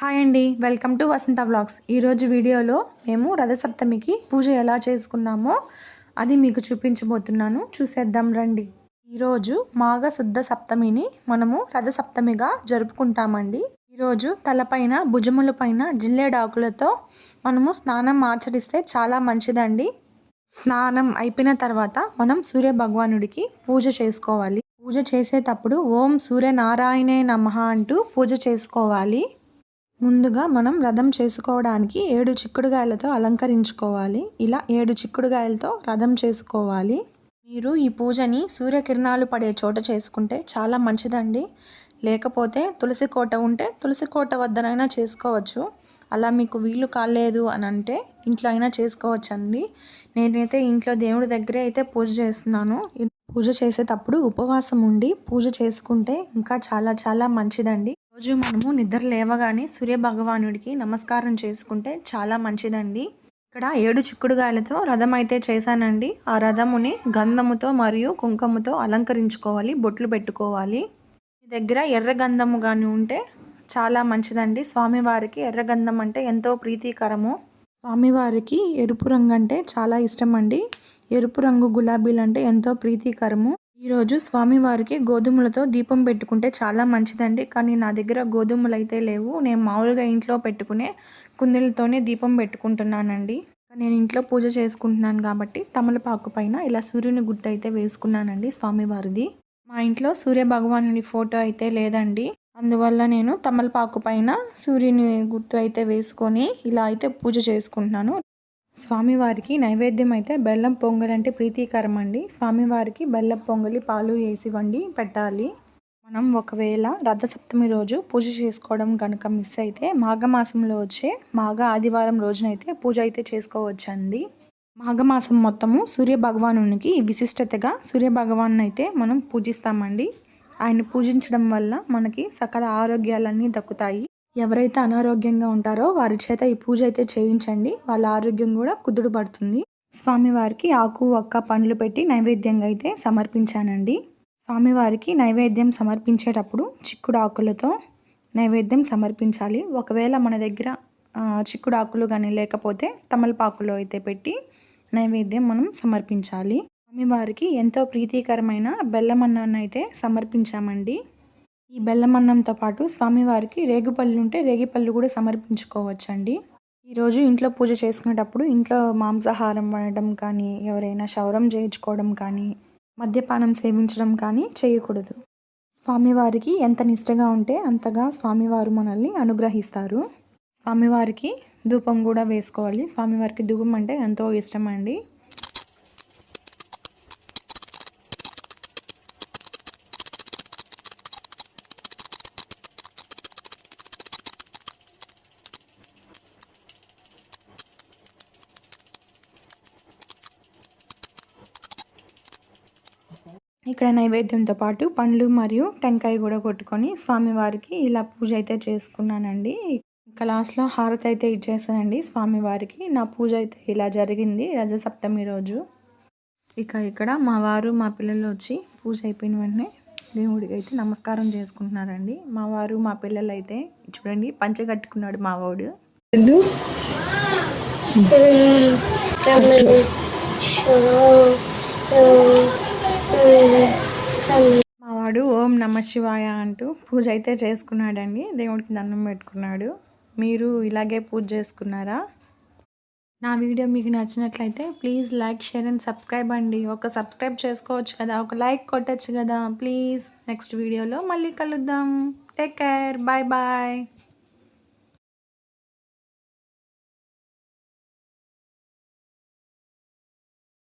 Hi అండి. Welcome to Vasantha vlogs. ఈరోజు వీడియోలో మేము రథసప్తమికి పూజ ఎలా చేసుకున్నామో అది మీకు చూపించబోతున్నాను. చూసేద్దాం రండి. ఈరోజు మాఘ శుద్ధ సప్తమిని మనము రథసప్తమిగా జరుపుకుంటామండి. ఈరోజు తలపైన భుజముల పైన జిల్లేడాకులతో మనము స్నానం ఆచరిస్తే చాలా మంచిదండి. స్నానం అయిపోయిన తర్వాత మనం సూర్య భగవానుడికి పూజ చేసుకోవాలి. పూజ చేసేటప్పుడు ఓం సూర్యనారాయణే నమ అంటూ పూజ చేసుకోవాలి. ముందుగా మనం రథం చేసుకోవడానికి ఏడు చిక్కుడుగాయలతో అలంకరించుకోవాలి. ఇలా ఏడు చిక్కుడుగాయలతో రథం చేసుకోవాలి. మీరు ఈ పూజని సూర్యకిరణాలు పడే చోట చేసుకుంటే చాలా మంచిదండి. లేకపోతే తులసి కోట ఉంటే తులసి కోట వద్దనైనా చేసుకోవచ్చు. అలా మీకు వీలు కాలేదు అని అంటే ఇంట్లో అయినా చేసుకోవచ్చండి. నేనైతే ఇంట్లో దేవుడి దగ్గరే అయితే పూజ చేస్తున్నాను. పూజ చేసేటప్పుడు ఉపవాసం ఉండి పూజ చేసుకుంటే ఇంకా చాలా చాలా మంచిదండి. రోజు మనము నిద్ర లేవగానే సూర్య భగవానుడికి నమస్కారం చేసుకుంటే చాలా మంచిదండి. ఇక్కడ ఏడు చిక్కుడుగాయలతో రథం అయితే చేశానండి. ఆ రథముని గంధముతో మరియు కుంకుమతో అలంకరించుకోవాలి బొట్లు పెట్టుకోవాలి. మీ దగ్గర ఎర్ర గంధము కానీ ఉంటే చాలా మంచిదండి. స్వామివారికి ఎర్రగంధం అంటే ఎంతో ప్రీతికరము. స్వామివారికి ఎరుపు రంగు అంటే చాలా ఇష్టం అండి ఎరుపు రంగు గులాబీలు అంటే ఎంతో ప్రీతికరము. ఈరోజు స్వామివారికి గోధుమలతో దీపం పెట్టుకుంటే చాలా మంచిదండి. కానీ నా దగ్గర గోధుమలు అయితే లేవు. నేను మామూలుగా ఇంట్లో పెట్టుకునే కుందీలతోనే దీపం పెట్టుకుంటున్నానండి. నేను ఇంట్లో పూజ చేసుకుంటున్నాను కాబట్టి తమలపాకు పైన ఇలా సూర్యుని గుర్తు అయితే వేసుకున్నానండి స్వామివారిది. మా ఇంట్లో సూర్య భగవానుని ఫోటో అయితే లేదండి. అందువల్ల నేను తమలపాకు పైన సూర్యుని గుర్తు అయితే వేసుకొని ఇలా అయితే పూజ చేసుకుంటున్నాను. స్వామివారికి నైవేద్యం అయితే బెల్లం పొంగల్ అంటే ప్రీతికరం అండి స్వామివారికి బెల్లం పొంగలి పాలు వేసి వండి పెట్టాలి. మనం ఒకవేళ రథసప్తమి రోజు పూజ చేసుకోవడం కనుక మిస్ అయితే మాఘమాసంలో వచ్చే మాఘ ఆదివారం రోజునైతే పూజ అయితే చేసుకోవచ్చండి. మాఘమాసం మొత్తము సూర్య భగవానునికి విశిష్టతగా సూర్య భగవాన్ అయితే మనం పూజిస్తామండి. ఆయన పూజించడం వల్ల మనకి సకల ఆరోగ్యాలన్నీ దక్కుతాయి. ఎవరైతే అనారోగ్యంగా ఉంటారో వారి చేత ఈ పూజ అయితే చేయించండి. వాళ్ళ ఆరోగ్యం కూడా కుదుడు పడుతుంది. స్వామివారికి ఆకు ఒక్క పండ్లు పెట్టి నైవేద్యంగా అయితే సమర్పించానండి. స్వామివారికి నైవేద్యం సమర్పించేటప్పుడు చిక్కుడు ఆకులతో నైవేద్యం సమర్పించాలి. ఒకవేళ మన దగ్గర చిక్కుడు ఆకులు కానీ లేకపోతే తమలపాకులు అయితే పెట్టి నైవేద్యం మనం సమర్పించాలి. స్వామివారికి ఎంతో ప్రీతికరమైన బెల్లమన్నాన్ని అయితే సమర్పించామండి. ఈ బెల్లం అన్నంతో పాటు స్వామివారికి రేగుపళ్ళు ఉంటే రేగిపళ్ళు కూడా సమర్పించుకోవచ్చండి. ఈరోజు ఇంట్లో పూజ చేసుకునేటప్పుడు ఇంట్లో మాంసాహారం వండడం కానీ ఎవరైనా శౌరం చేయించుకోవడం కానీ మద్యపానం సేవించడం కానీ చేయకూడదు. స్వామివారికి ఎంత నిష్టగా ఉంటే అంతగా స్వామివారు మనల్ని అనుగ్రహిస్తారు. స్వామివారికి ధూపం కూడా వేసుకోవాలి. స్వామివారికి ధూపం అంటే ఎంతో ఇష్టం అండి. ఇక్కడ నైవేద్యంతో పాటు పండ్లు మరియు టెంకాయ కూడా కొట్టుకొని స్వామివారికి ఇలా పూజ అయితే చేసుకున్నానండి ఇంకా లాస్ట్లో హారతి అయితే ఇచ్చేసానండి స్వామివారికి నా పూజ అయితే ఇలా జరిగింది రజసప్తమి రోజు ఇక ఇక్కడ మా వారు మా పిల్లలు వచ్చి పూజ అయిపోయిన వెంటనే దేవుడికి అయితే నమస్కారం చేసుకుంటున్నారండి మా వారు మా పిల్లలు అయితే చూడండి పంచ కట్టుకున్నాడు మా వాడు మావాడు ఓం నమ శివాయ అంటూ పూజ అయితే చేసుకున్నాడండి. దేవుడికి దండం పెట్టుకున్నాడు. మీరు ఇలాగే పూజ చేసుకున్నారా? నా వీడియో మీకు నచ్చినట్లయితే please like share and subscribe అండి. ఒక సబ్స్క్రైబ్ చేసుకోవచ్చు కదా ఒక లైక్ కొట్టచ్చు కదా. ప్లీజ్ నెక్స్ట్ వీడియోలో మళ్ళీ కలుద్దాం. Take care. Bye bye.